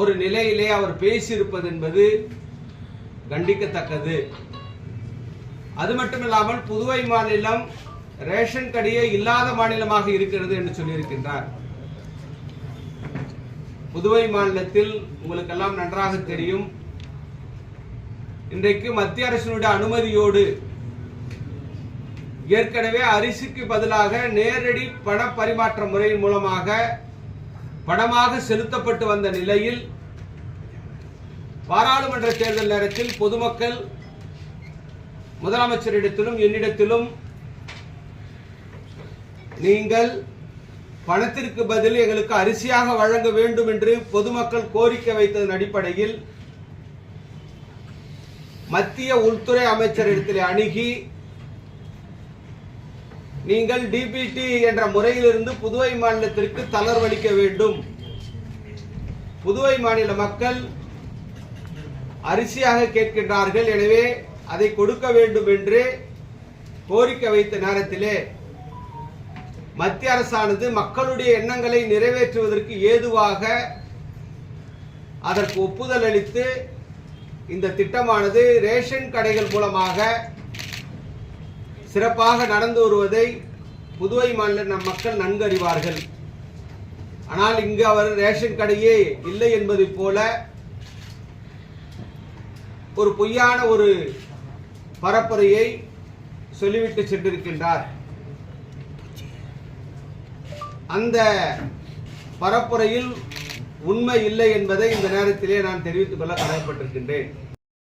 ஒரு நிலையிலே அவர் பேசியிருப்பது என்பது கண்டிக்கத்தக்கது. அது மட்டுமில்லாமல் புதுவை மாநிலம் ரேஷன் கடையே இல்லாத மாநிலமாக இருக்கிறது என்று சொல்லியிருக்கின்றார். புதுவை மாநிலத்தில் உங்களுக்கெல்லாம் நன்றாக தெரியும். இன்றைக்கு மத்திய அரசினுடைய அனுமதியோடு ஏற்கனவே அரிசிக்கு பதிலாக நேரடி பண பரிமாற்ற முறையின் மூலமாக பணமாக செலுத்தப்பட்டு வந்த நிலையில் பாராளுமன்ற தேர்தல் நேரத்தில் பொதுமக்கள் முதலமைச்சரிடத்திலும் என்னிடத்திலும் நீங்கள் பணத்திற்கு பதில் எங்களுக்கு அரிசியாக வழங்க வேண்டும் என்று பொதுமக்கள் கோரிக்கை வைத்ததன் அடிப்படையில் மத்திய உள்துறை அமைச்சரிடத்தில் அணுகி நீங்கள் டிபிடி என்ற முறையிலிருந்து புதுவை மாநிலத்திற்கு தளர்வளிக்க வேண்டும். புதுவை மாநில மக்கள் அரிசியாக கேட்கின்றார்கள். எனவே அதை கொடுக்க வேண்டும் என்று கோரிக்கை வைத்த நேரத்திலே மத்திய அரசானது மக்களுடைய எண்ணங்களை நிறைவேற்றுவதற்கு ஏதுவாக அதற்கு ஒப்புதல் அளித்து இந்த திட்டமானது ரேஷன் கடைகள் மூலமாக சிறப்பாக நடந்து வருவதை புதுவை மாநில நம் மக்கள் நன்கு அறிவார்கள் ஆனால் இங்கு அவர் ரேஷன் கடையே இல்லை என்பதை போல ஒரு பொய்யான ஒரு பரப்புரையை சொல்லிவிட்டு சென்றிருக்கின்றார். அந்த பரப்புரையில் உண்மை இல்லை என்பதை இந்த நேரத்திலே நான் தெரிவித்துக் கொள்ள கடமைப்பட்டிருக்கின்றேன்.